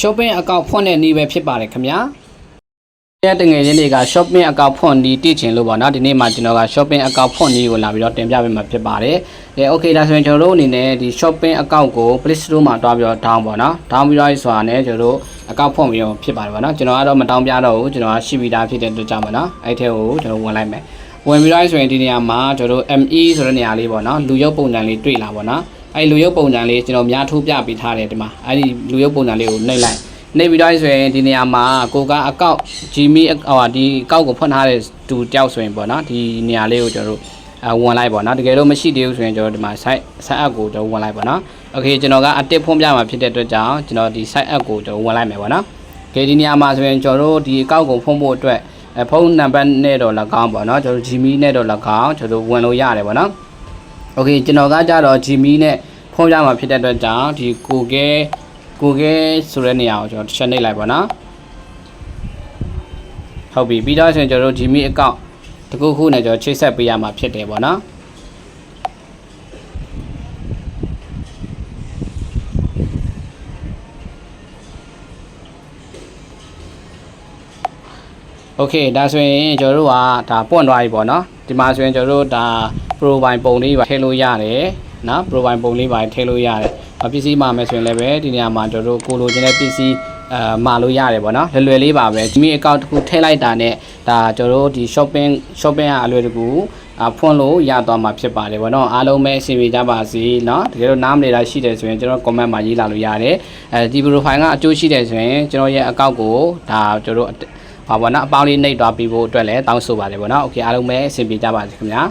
shopping account ဖွင့်တဲ့နည်းပဲဖြစ်ပါတယ်ခင်ဗျာရတငယ်ချင်းတွေက shopping account ဖွင့်နည်းတည်ချင်လို့ပေါ့နော်ဒီနေ့မှာကျွန်တော်က shopping account ဖွင့်နည်းကိုလာပြီးတော့တင်ပြပေးမှာဖြစ်ပါတယ်။အဲ okay ဒါဆိုရင်ကျွန်တော်တို့အနေနဲ့ဒီ shopping account ကို Play Store မှာတွားပြီးတော့ down ပေါ့နော်။ down ပြီးတော့ဆိုတာနဲ့ကျွန်တော်တို့ account ဖွင့်ပြီးတော့ဖြစ်ပါတယ်ပေါ့နော်။ကျွန်တော်ကတော့မတောင်းပြတော့ဘူးကျွန်တော်ကရှိပြီးသားဖြစ်တဲ့အတွက်ကြောင့်ပေါ့နော်။အဲ့ထဲကိုကျွန်တော်ဝင်လိုက်မယ်။ဝင်ပြီးတော့ဆိုရင်ဒီနေရာမှာကျွန်တော်တို့ ME ဆိုတဲ့နေရာလေးပေါ့နော်။လူရုပ်ပုံစံလေးတွေ့လာပေါ့နော်။ အဲ့လူရုပ်ပုံစံလေးကျွန်တော်များထိုးပြပေးထားတယ်ဒီမှာအဲ့ဒီလူရုပ်ပုံစံလေးကိုနှိပ်လိုက်နှိပ်ပြီးတော့ဆိုရင်ဒီနေရာမှာကိုကအကောက်ဂျီမီဟိုဟာဒီအကောက်ကိုဖွင့်ထားတဲ့သူတယောက်ဆိုရင်ပေါ့နော်ဒီနေရာလေးကိုကျွန်တော်တို့အဝင်လိုက်ပေါ့နော်တကယ်လို့မရှိသေးဘူးဆိုရင်ကျွန်တော်ဒီမှာ site site app ကိုကျွန်တော်ဝင်လိုက်ပေါ့နော် okay ကျွန်တော်ကအတစ်ဖွင့်ပြမှာဖြစ်တဲ့အတွက်ကြောင့်ကျွန်တော်ဒီ site app ကိုကျွန်တော်ဝင်လိုက်မယ်ပေါ့နော် okay ဒီနေရာမှာဆိုရင်ကျွန်တော်တို့ဒီအကောက်ကိုဖွင့်ဖို့အတွက်ဖုန်းနံပါတ်နဲ့တော့၎င်းပေါ့နော်ကျွန်တော် Gmail နဲ့တော့၎င်းကျွန်တော်ဝင်လို့ရတယ်ပေါ့နော် โอเคကျွန်တော်ကကြတော့ Gmail နဲ့ဖုန်းပြမှာဖြစ်တဲ့အတွက်ကြောင့်ဒီ Google Google ဆိုတဲ့နေရာကိုကျွန်တော်တစ်ချက်နှိပ်လိုက်ပေါ့နော်ဟုတ်ပြီပြီးတော့ဆိုရင်ကျွန်တော်တို့ Gmail account တခုခုနဲ့ကျွန်တော်ချိတ်ဆက်ပေးရမှာဖြစ်တယ်ပေါ့နော်โอเคဒါဆိုရင်ကျွန်တော်တို့ကဒါပွန့်သွားပြီပေါ့နော်ဒီမှာဆိုရင်ကျွန်တော်တို့ဒါ provide ပုံလေးပါထည့်လို့ရတယ်နော် provide ပုံလေးပါထည့်လို့ရတယ်အပစ္စည်းမှာမယ်ဆိုရင်လည်းပဲဒီနေရာမှာကျွန်တော်တို့ကိုလိုချင်တဲ့ပစ္စည်းအဲမှာလို့ရတယ်ပေါ့နော်လွယ်လွယ်လေးပါပဲဒီမိ account တစ်ခုထည့်လိုက်တာနဲ့ဒါကျွန်တော်တို့ဒီ shopping shopping ကအလွယ်တကူအဖွင့်လို့ရသွားမှာဖြစ်ပါတယ်ဗောနော်အားလုံးပဲအဆင်ပြေကြပါစေเนาะတကယ်လို့နားမလည်တာရှိတယ်ဆိုရင်ကျွန်တော် comment မှာရေးလာလို့ရတယ်အဲဒီ profile ကအကျိုးရှိတယ်ဆိုရင်ကျွန်တော်ရဲ့ account ကိုဒါကျွန်တော်တို့ဟာဗောနော်အပေါင်းလေးနှိပ်သွားပြီးဖို့အတွက်လည်းတောင်းဆိုပါတယ်ဗောနော်โอเคအားလုံးပဲအဆင်ပြေကြပါစေခင်ဗျာ